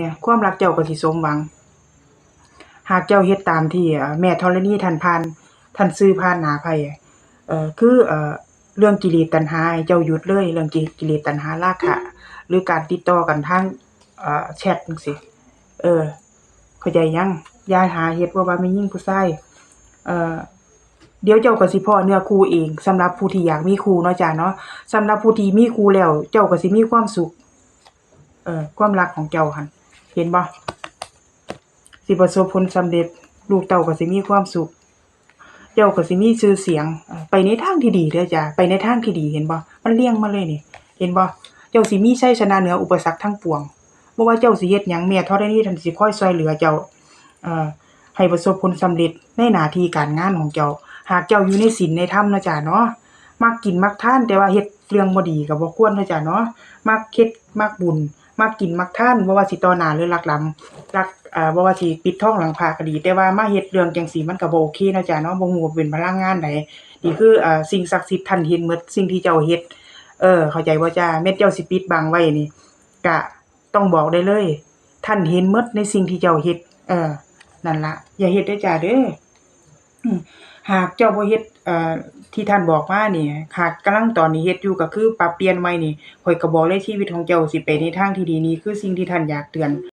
เนี่ยความรักเจ้าก็สิสมหวัง หากเจ้าเฮ็ดตามที่แม่ธรณีท่านผ่านท่านสื่อผ่านหนาไผอะเอ่อคือเอ่อเรื่องกิเลสตัณหาเจ้าหยุดเลยเรื่องกิกิเลสตัณหาราคะหรือการติดต่อกันทางเอ่อแชตจังซี่เออเข้าใจยังย่าหาเฮ็ดว่าว่าแม่นหญิงผู้ชายเอ่อเดี๋ยวเจ้าก็สิพ้อเนื้อคู่เองสำหรับผู้ที่อยากมีคู่เนาะจ้ะเนาะสำหรับผู้ที่มีคู่แล้ว เจ้าก็สิมีความสุข เอ่อความรักของเจ้าหั่น เห็นบ่สิประสบผลสำเร็จ ลูกเต้าก็สิมีความสุข เจ้าก็สิมีชื่อเสียง ไปในทางที่ดีเด้อจ้ะไปในทางที่ดีเห็นบ่มันเลี่ยงมาเลยนี่เห็นบ่เจ้าสิมีชัยชนะเหนืออุปสรรคทั้งปวงบ่ว่าเจ้าสิเฮ็ดหยังแม่ธรณีท่านสิคอยช่วยเหลือเจ้าเอ่อให้ประสบผลสำเร็จในหน้าที่การงานของเจ้า หากเจ้าอยู่ในศีลในธรรมนะจ้ะเนาะมักกินมักทานแต่ว่าเฮ็ดเรื่องบ่ดีก็บ่ควรนะจ้ะเนาะมักเฮ็ดมักบุญ มักกินมักท่านบ่ว่าสิต่อหน้าหรือลักหลังลักอ่าบ่ว่าสิปิดทองหลังพระก็ดี แต่ว่ามาเฮ็ดเรื่องจังซี่มันก็บ่โอเคนะจ้ะเนาะบ่ฮู้ว่าเป็นพลังงานใดนี่คืออ่าสิ่งศักดิ์สิทธิ์ท่านเห็นหมดสิ่งที่เจ้าเฮ็ดเออ เข้าใจบ่จ้ะแม้เจ้าสิปิดบังไว้นี่ก็ต้องบอกได้เลย ท่านเห็นหมดในสิ่งที่เจ้าเฮ็ดเออนั่นละอย่าเฮ็ดเด้จ้าเด้อ หากเจ้าบ่เฮ็ด เอ่อ ที่ท่านบอกมานี่ หากกำลังตอนนี้เฮ็ดอยู่ก็คือปรับเปลี่ยนใหม่นี่ ข้อยก็บอกเลยชีวิตของเจ้าสิไปในทางที่ดีนี่คือสิ่งที่ท่านอยากเตือน